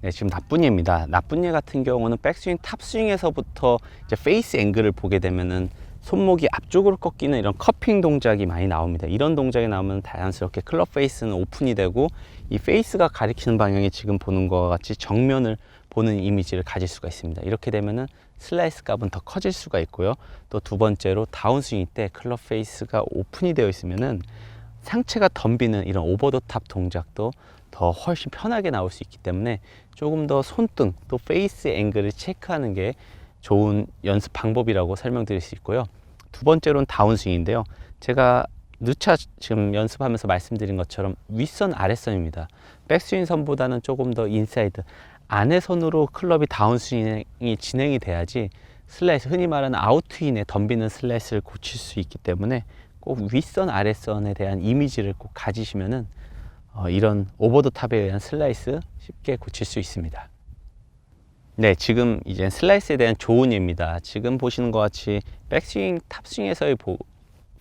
네, 지금 나쁜 예입니다. 나쁜 예 같은 경우는 백스윙, 탑스윙에서부터 이제 페이스 앵글을 보게 되면은 손목이 앞쪽으로 꺾이는 이런 커핑 동작이 많이 나옵니다. 이런 동작이 나오면 자연스럽게 클럽 페이스는 오픈이 되고 이 페이스가 가리키는 방향이 지금 보는 것과 같이 정면을 보는 이미지를 가질 수가 있습니다. 이렇게 되면은 슬라이스 값은 더 커질 수가 있고요. 또 두 번째로 다운스윙 때 클럽 페이스가 오픈이 되어 있으면은 상체가 덤비는 이런 오버 더탑 동작도 더 훨씬 편하게 나올 수 있기 때문에 조금 더 손등 또 페이스 앵글을 체크하는 게 좋은 연습 방법이라고 설명드릴 수 있고요. 두 번째로는 다운스윙인데요. 제가 누차 지금 연습하면서 말씀드린 것처럼 윗선 아랫선입니다. 백스윙 선보다는 조금 더 인사이드 안에 선으로 클럽이 다운스윙이 진행이 돼야지 슬라이스 흔히 말하는 아웃트인에 덤비는 슬라이스를 고칠 수 있기 때문에 꼭 윗선 아랫선에 대한 이미지를 꼭 가지시면은 어, 이런 오버 더 탑에 의한 슬라이스 쉽게 고칠 수 있습니다. 네, 지금 이제 슬라이스에 대한 좋은 예입니다. 지금 보시는 것 같이 백스윙, 탑스윙에서의 보,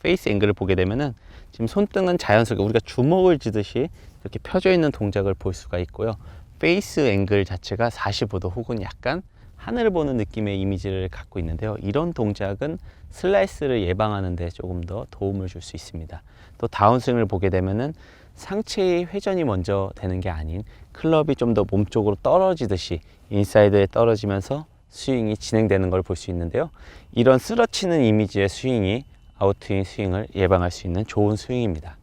페이스 앵글을 보게 되면은 지금 손등은 자연스럽게 우리가 주먹을 쥐듯이 이렇게 펴져 있는 동작을 볼 수가 있고요. 페이스 앵글 자체가 45도 혹은 약간 하늘을 보는 느낌의 이미지를 갖고 있는데요. 이런 동작은 슬라이스를 예방하는 데 조금 더 도움을 줄 수 있습니다. 또 다운스윙을 보게 되면은 상체의 회전이 먼저 되는 게 아닌 클럽이 좀 더 몸쪽으로 떨어지듯이 인사이드에 떨어지면서 스윙이 진행되는 걸 볼 수 있는데요. 이런 쓰러치는 이미지의 스윙이 아웃스윙 스윙을 예방할 수 있는 좋은 스윙입니다.